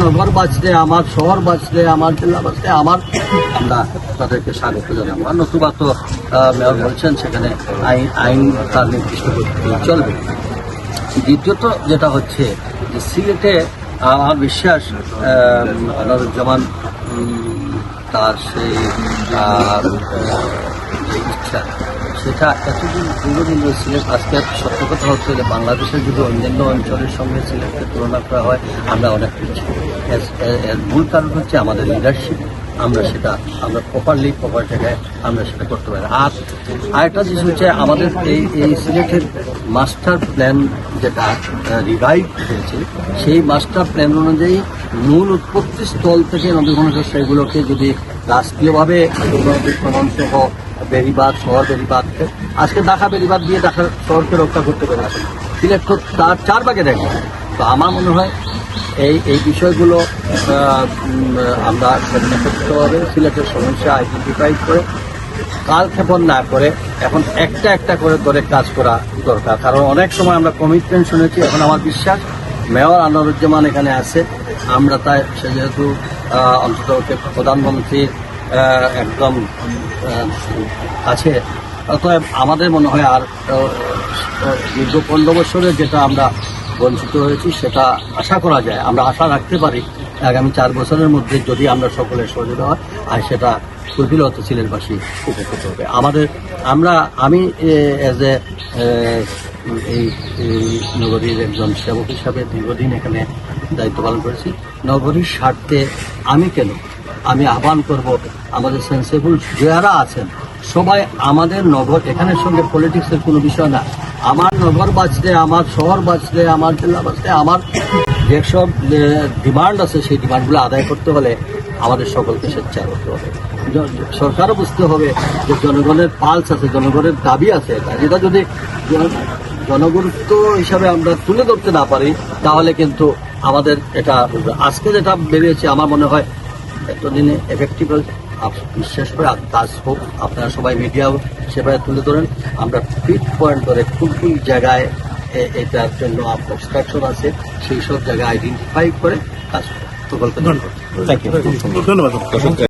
নগর বাঁচলে, আমার শহর বাঁচলে, আমার জেলা বাঁচতে আমার আমরা তাদেরকে স্বাগত জানাব আর নতুবা তো মেয়র বলছেন, সেখানে আইন আইন তার নির্দিষ্ট চলবে। দ্বিতীয়ত যেটা হচ্ছে যে সিলেটে আমার বিশ্বাস আনারুজ্জামান তার সেই ইচ্ছা সেটা এতদিন দীর্ঘদিন সিলেট আজকে সত্য কথা হচ্ছে যে বাংলাদেশের যদি অন্যান্য অঞ্চলের সঙ্গে সিলেটকে তুলনা করা হয়, আমরা অনেক পিছিয়ে মূল কারণ হচ্ছে আমাদের লিডারশিপ আমরা সেটা, আমরা প্রপারলি প্রপার জায়গায় আমরা সেটা করতে পারি। আর আরেকটা জিনিস হচ্ছে আমাদের এই এই সিলেটের মাস্টার প্ল্যান যেটা রিভাইভ হয়েছে, সেই মাস্টার প্ল্যান অনুযায়ী মূল উৎপত্তি স্থল থেকে নদী সেগুলোকে যদি রাষ্ট্রীয়ভাবে সহ বেরিবাদ শহর বেরিবাদ আজকে ঢাকা বেরিবাদ দিয়ে ঢাকা শহরকে রক্ষা করতে পারে সিলেট তো তার চার ভাগে দেখে। তো আমার মনে হয় এই এই বিষয়গুলো আহ, উম, আমরা সত্যভাবে সিলেটের সমস্যা আইডেন্টিফাই করে কালক্ষেপণ না করে এখন একটা একটা করে ধরে কাজ করা দরকার। কারণ অনেক সময় আমরা কমিটমেন্ট শুনেছি এখন আমার বিশ্বাস মেয়র আনোয়ারুজ্জামান এখানে আছে। আমরা তাই সে যেহেতু অন্তত প্রধানমন্ত্রীর একদম আছে। অতএব আমাদের মনে হয় আর দীর্ঘ পনেরো বছরে যেটা আমরা বঞ্চিত হয়েছি, সেটা আশা করা যায়। আমরা আশা রাখতে পারি আগামী চার বছরের মধ্যে যদি আমরা সকলের সহযোগিতা হয়, আর সেটা ফুলফিল হতে সিলেটবাসী উপকৃত হবে। আমাদের, আমরা, আমি এজ এ এই নগরীর একজন সেবক হিসাবে দীর্ঘদিন এখানে দায়িত্ব পালন করেছি। নগরীর স্বার্থে আমি কেন আমি আহ্বান করব আমাদের সেন্সেবল যারা আছেন, সবাই আমাদের নগর, এখানের সঙ্গে পলিটিক্সের কোনো বিষয় না। আমার নগর বাঁচলে, আমার শহর বাঁচলে, আমার জেলা বাঁচলে, আমার যেসব ডিমান্ড আছে, সেই ডিমান্ডগুলো আদায় করতে হলে আমাদের সকলকে স্বেচ্ছা করতে হবে। সরকারও বুঝতে হবে যে জনগণের পালস আছে, জনগণের দাবি আছে। যেটা যদি জন- জনগুরুত্ব হিসাবে আমরা তুলে ধরতে না পারি, তাহলে কিন্তু আমাদের এটা, আজকে যেটা বেরিয়েছে, আমার মনে হয় এতদিনে এফেক্টিভ বিশ্বাস করে কাজ হোক আপনারা সবাই মিডিয়াও সেভাবে তুলে ধরেন। আমরা ফিট পয়েন্ট ধরে কোন কোন জায়গায় এটার জন্য অবস্ট্রাকশন আছে সেই সব জায়গায় আইডেন্টিফাই করে কাজ প্রকল্প ধন্যবাদ। ধন্যবাদ।